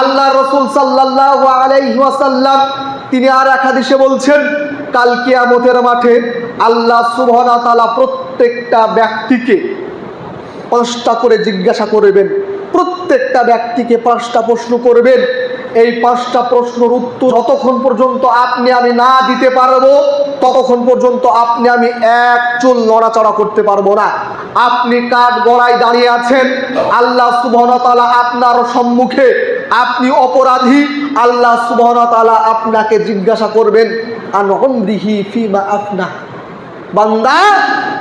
আল্লাহ রসুল সাল্লাহ আলাইহাসাল্লাম তিনি আর এক হাদিসে বলছেন, কাল কিয়ামতের মাঠে আল্লাহ সুবহানা তালা প্রত্যেকটা ব্যক্তিকে পাঁচটা করে জিজ্ঞাসা করবেন, প্রত্যেকটা ব্যক্তিকে পাঁচটা প্রশ্ন করবেন, এই পাঁচটা প্রশ্নের উত্তর যতক্ষণ পর্যন্ত আপনি আমি না দিতে পারব, ততক্ষণ পর্যন্ত আপনি আমি এক চুল নড়াচড়া করতে পারব না। আপনি কাঠ গড়ায় দাঁড়িয়ে আছেন, আল্লাহ সুবহনতালা আপনার সম্মুখে আপনি অপরাধী, আল্লাহ সুবহনতালা আপনাকে জিজ্ঞাসা করবেন আনন্দিহি ফিমা আপনা বান্দা,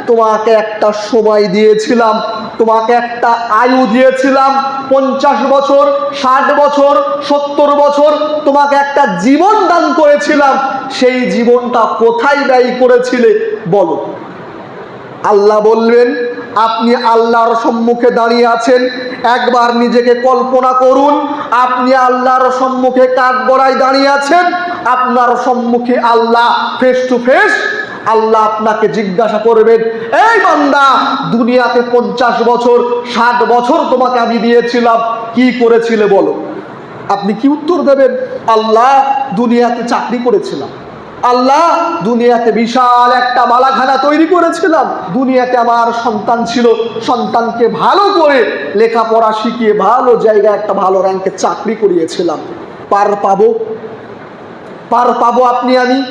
তোমাকে একটা সময় দিয়েছিলাম, তোমাকে একটা আয়ু দিয়েছিলাম, পঞ্চাশ বছর, ষাট বছর, সত্তর বছর, তোমাকে একটা জীবন দান করেছিলাম, সেই জীবনটা কোথায় ব্যয় করেছিলে বলো। আল্লাহ বলবেন আপনি আল্লাহর সম্মুখে দাঁড়িয়ে আছেন, একবার নিজেকে কল্পনা করুন, আপনি আল্লাহর সম্মুখে কাঠ গড়ায় দাঁড়িয়ে আছেন, আপনার সম্মুখে আল্লাহ ফেস টু ফেস আল্লাহ আপনাকে জিজ্ঞাসা করবেন, এই বান্দা, দুনিয়াতে পঞ্চাশ বছর, ষাট বছর তোমাকে আমি দিয়েছিলাম, কি করেছিলে বলো? আপনি কি উত্তর দেবেন? আল্লাহ দুনিয়াতে চাকরি করেছিলাম। আল্লাহ দুনিয়াতে বিশাল একটা মালাখানা তৈরি করেছিলাম। দুনিয়াতে আমার সন্তান ছিল। সন্তানকে ভালো করে লেখাপড়া শিখিয়ে ভালো জায়গায় একটা ভালো র্যাঙ্কে চাকরি করিয়েছিলাম। পার পাবো? পার পাবো আপনি, আমি?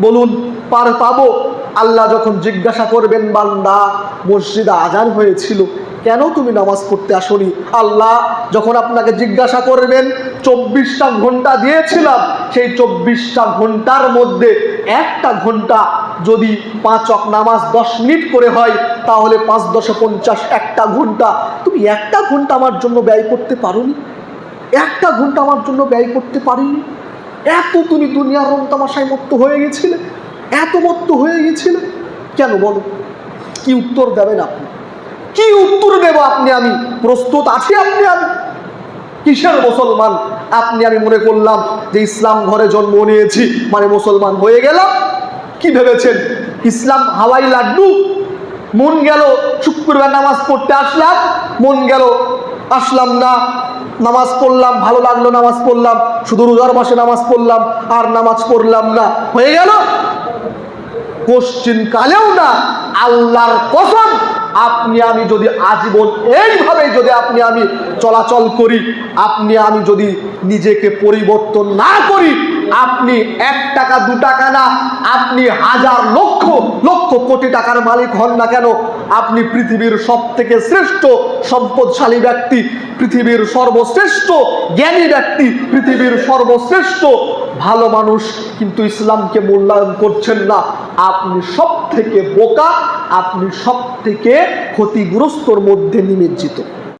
বলুন, পার পাবো? আল্লাহ যখন জিজ্ঞাসা করবেন, বান্দা, মসজিদে আজান হয়েছিল। কেন তুমি নামাজ পড়তে আসনি? আল্লাহ যখন আপনাকে জিজ্ঞাসা করবেন, চব্বিশটা ঘণ্টা দিয়েছিলাম, সেই চব্বিশটা ঘণ্টার মধ্যে একটা ঘণ্টা যদি পাঁচ নামাজ দশ মিনিট করে হয়, তাহলে পাঁচ দশে পঞ্চাশ একটা ঘণ্টা। তুমি একটা ঘণ্টা আমার জন্য ব্যয় করতে পারোনি? একটা ঘণ্টা আমার জন্য ব্যয় করতে পারিনি? এত তুমি দুনিয়ার রং তামাশায় মত্ত হয়ে গেছিলে? এত মত্ত হয়ে গেছিলে? কেন বলো? কি উত্তর দেবেন আপনি? কি উত্তর দেব আপনি আমি? প্রস্তুত আছি আপনি আমি। কিসের মুসলমান? আপনি আমি মনে করলাম যে ইসলাম ঘরে জন্ম নিয়েছি মানে মুসলমান হয়ে গেলাম। কি ভেবেছেন? ইসলাম হাওয়াই লাড্ডু? মন গেল শুক্রবার নামাজ পড়তে আসলাম, মন গেল আসলাম না, নামাজ পড়লাম, ভালো লাগল নামাজ পড়লাম, শুধু রোজার মাসে নামাজ পড়লাম, আর নামাজ পড়লাম না। হয়ে গেল? কোশ্চিন কালেও না, আল্লাহর কসম আপনি আমি যদি আজীবন এইভাবে যদি আপনি আমি চলাচল করি, আপনি আমি যদি নিজেকে পরিবর্তন না করি, আপনি এক টাকা, দু টাকা না, আপনি হাজার লক্ষ লক্ষ কোটি টাকার মালিক হন না কেন, আপনি পৃথিবীর সব থেকে শ্রেষ্ঠ সম্পদশালী ব্যক্তি, পৃথিবীর সর্বশ্রেষ্ঠ জ্ঞানী ব্যক্তি, পৃথিবীর সর্বশ্রেষ্ঠ ভালো মানুষ কিন্তু ইসলামকে মূল্যায়ন করছেন না। আপনি সব থেকে বোকা আপনি সব থেকে ক্ষতিগ্রস্তর মধ্যে নিমজ্জিত।